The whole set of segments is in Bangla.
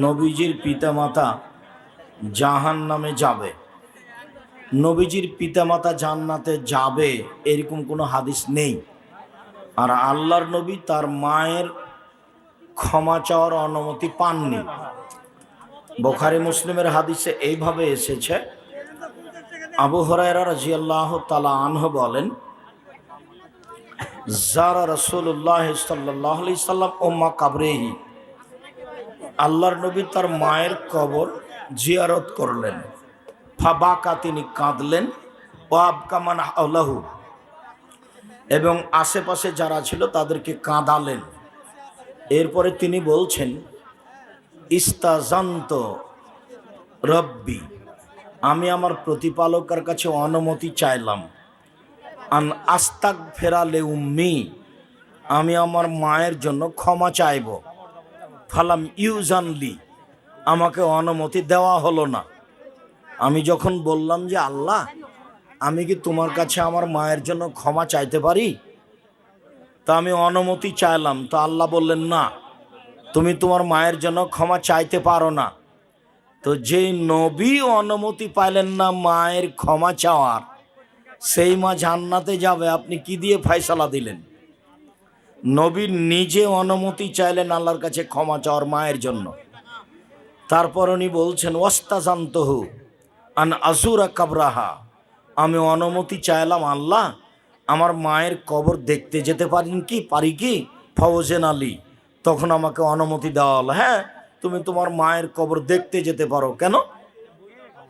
নবীজির পিতামাতা জাহান নামে যাবে। নবীজির পিতামাতা জান্নাতে যাবে এরকম কোনো হাদিস নেই। আর আল্লাহর নবী তার মায়ের ক্ষমা চাওয়ার অনুমতি পাননি। বোখারি মুসলিমের হাদিসে এইভাবে এসেছে। আবু হরাইরা রাজিয়াল্লাহ তালা আনহ বলেন যারা রসুল্লাহ সাল্লাহ সাল্লাম ওম্মা কাবরেহি। আল্লাহর নবী তার মায়ের কবর জিয়ারত করলেন। ফাবাকা তিনি কাঁদলেন। ও আবকামান আল্লাহু এবং আশেপাশে যারা ছিল তাদেরকে কাঁদালেন। এরপরে তিনি বলছেন, ইস্তাজান্ত রব্বি, আমি আমার প্রতিপালকের কাছে অনুমতি চাইলাম। আন আস্তাক ফেরালে উম্মি আমি আমার মায়ের জন্য ক্ষমা চাইব। ফালাম ইউজানলি আমাকে অনুমতি দেওয়া হলো না। আমি যখন বললাম যে, আল্লাহ, আমি কি তোমার কাছে আমার মায়ের জন্য ক্ষমা চাইতে পারি? তা আমি অনুমতি চাইলাম। তো আল্লাহ বললেন, না, তুমি তোমার মায়ের জন্য ক্ষমা চাইতে পারো না। তো যেই নবী অনুমতি পাইলেন না মায়ের ক্ষমা চাওয়ার, সেই মা জান্নাতে যাবে। আপনি কি দিয়ে ফয়সালা দিলেন? নবী নিজে অনুমতি চাইলেন আল্লাহর কাছে ক্ষমা চাওয়ার মায়ের জন্য। তারপর উনি বলছেন ওস্তাজান্তহু আন আজুরা কাবরাহা। আমি অনুমতি চাইলাম, আল্লাহ, আমার মায়ের কবর দেখতে যেতে পারেন কি? পারি কি? ফওজেন আলী, তখন আমাকে অনুমতি দেওয়া হলো হ্যাঁ তুমি তোমার মায়ের কবর দেখতে যেতে পারো। কেন?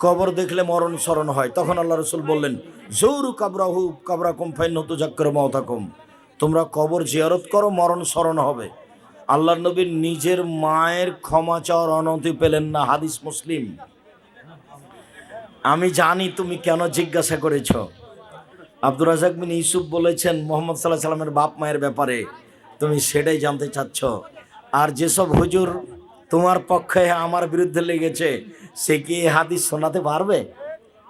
কবর দেখলে মরণ স্মরণ হয়। তখন আল্লাহ রসুল বললেন, জৌরু কাবরাহু কাবরা কুম ফাইন নতু জাক্কর মহতাকুম তোমরা কবর জিয়ারত করো মরণ স্মরণ হবে। আল্লাহ নবীর নিজের মায়ের ক্ষমা চাওয়ার অনুমতি পেলেন না, হাদিস মুসলিম। আমি জানি তুমি কেন জিজ্ঞাসা করেছ। আব্দুর রাজাক বিন ইউসুফ বলেছেন, মোহাম্মদ সাল্লাহ সাল্লামের বাপ মায়ের ব্যাপারে তুমি সেটাই জানতে চাচ্ছ। আর যেসব হুজুর তোমার পক্ষে আমার বিরুদ্ধে লেগেছে, সে কি হাদিস শোনাতে পারবে?